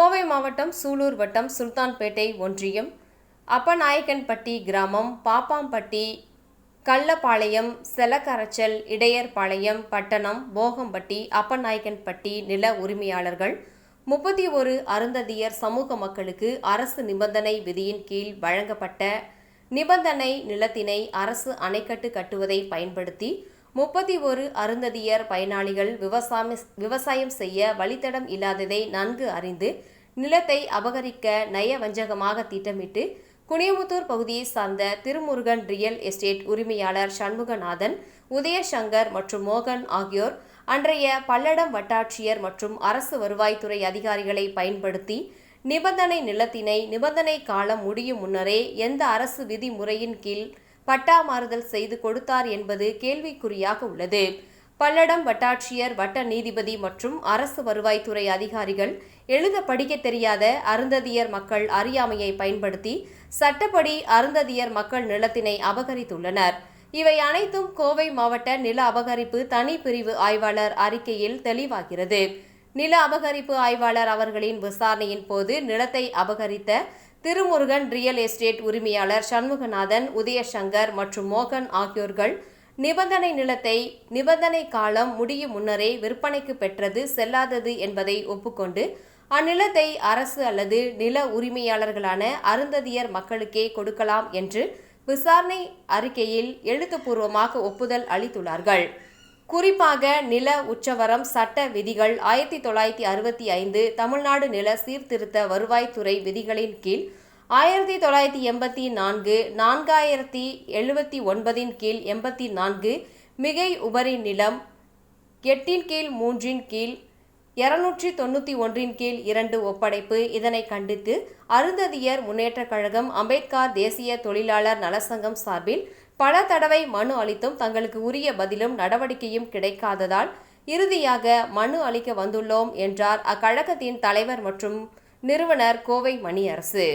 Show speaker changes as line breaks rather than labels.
கோவை மாவட்டம் சூலூர் வட்டம் சுல்தான்பேட்டை ஒன்றியம் அப்பநாயக்கன்பட்டி கிராமம் பாப்பாம்பட்டி கள்ளப்பாளையம் செலக்கரைச்சல் இடையர்பாளையம் பட்டணம் போகம்பட்டி அப்பநாயக்கன்பட்டி நில உரிமையாளர்கள் முப்பத்தி ஒரு அருந்ததியர் சமூக மக்களுக்கு அரசு நிபந்தனை விதியின் கீழ் வழங்கப்பட்ட நிபந்தனை நிலத்தினை அரசு அணைக்கட்டு கட்டுவதை பயன்படுத்தி முப்பத்தி ஒரு அருந்ததியர் பயனாளிகள் விவசாயம் விவசாயம் செய்ய வழித்தடம் இல்லாததை நன்கு அறிந்து நிலத்தை அபகரிக்க நயவஞ்சகமாக திட்டமிட்டு குனியமுத்தூர் பகுதியை சார்ந்த திருமுருகன் ரியல் எஸ்டேட் உரிமையாளர் சண்முகநாதன் உதயசங்கர் மற்றும் மோகன் ஆகியோர் அன்றைய பல்லடம் வட்டாட்சியர் மற்றும் அரசு வருவாய்த்துறை அதிகாரிகளை பயன்படுத்தி நிபந்தனை நிலத்தினை நிபந்தனை காலம் முடியும் முன்னரே எந்த அரசு விதிமுறையின் கீழ் பட்டா மாறுதல் செய்து கொடுத்தார் என்பது கேள்விக்குறியாக உள்ளது. பல்லடம் வட்டாட்சியர் வட்ட நீதிபதி மற்றும் அரசு வருவாய்த்துறை அதிகாரிகள் எழுத படிக்க தெரியாத அருந்ததியர் மக்கள் அறியாமையை பயன்படுத்தி சட்டப்படி அருந்ததியர் மக்கள் நிலத்தினை அபகரித்துள்ளனர். இவை அனைத்தும் கோவை மாவட்ட நில அபகரிப்பு தனி பிரிவு ஆய்வாளர் அறிக்கையில் தெளிவாகிறது. நில அபகரிப்பு ஆய்வாளர் அவர்களின் விசாரணையின் போது நிலத்தை அபகரித்த திருமுருகன் ரியல் எஸ்டேட் உரிமையாளர் சண்முகநாதன் உதயசங்கர் மற்றும் மோகன் ஆகியோர்கள் நிபந்தனை நிலத்தை நிபந்தனை காலம் முடியும் முன்னரே விற்பனைக்கு பெற்றது செல்லாதது என்பதை ஒப்புக்கொண்டு அந்நிலத்தை அரசு அல்லது நில உரிமையாளர்களான அருந்ததியர் மக்களுக்கே கொடுக்கலாம் என்று விசாரணை அறிக்கையில் எழுத்துப்பூர்வமாக ஒப்புதல் அளித்துள்ளார்கள். குறிப்பாக நில உச்சவரம் சட்ட விதிகள் ஆயிரத்தி தொள்ளாயிரத்தி அறுபத்தி ஐந்து தமிழ்நாடு நில சீர்திருத்த வருவாய்த்துறை விதிகளின் கீழ் ஆயிரத்தி தொள்ளாயிரத்தி எண்பத்தி நான்கு நான்காயிரத்தி எழுபத்தி ஒன்பதின் கீழ் எண்பத்தி நான்கு மிகை உபரி நிலம் எட்டின் கீழ் மூன்றின் கீழ் இருநூற்றி தொண்ணூற்றி ஒன்றின் கீழ் இரண்டு ஒப்படைப்பு. இதனை கண்டித்து அருந்ததியர் முன்னேற்றக் கழகம் அம்பேத்கர் தேசிய தொழிலாளர் நலசங்கம் சார்பில் பல தடவை மனு அளித்தும் தங்களுக்கு உரிய பதிலும் நடவடிக்கையும் கிடைக்காததால் இறுதியாக மனு அளிக்க வந்துள்ளோம் என்றார் அக்கழகத்தின் தலைவர் மற்றும் நிறுவனர் கோவை மணியரசு.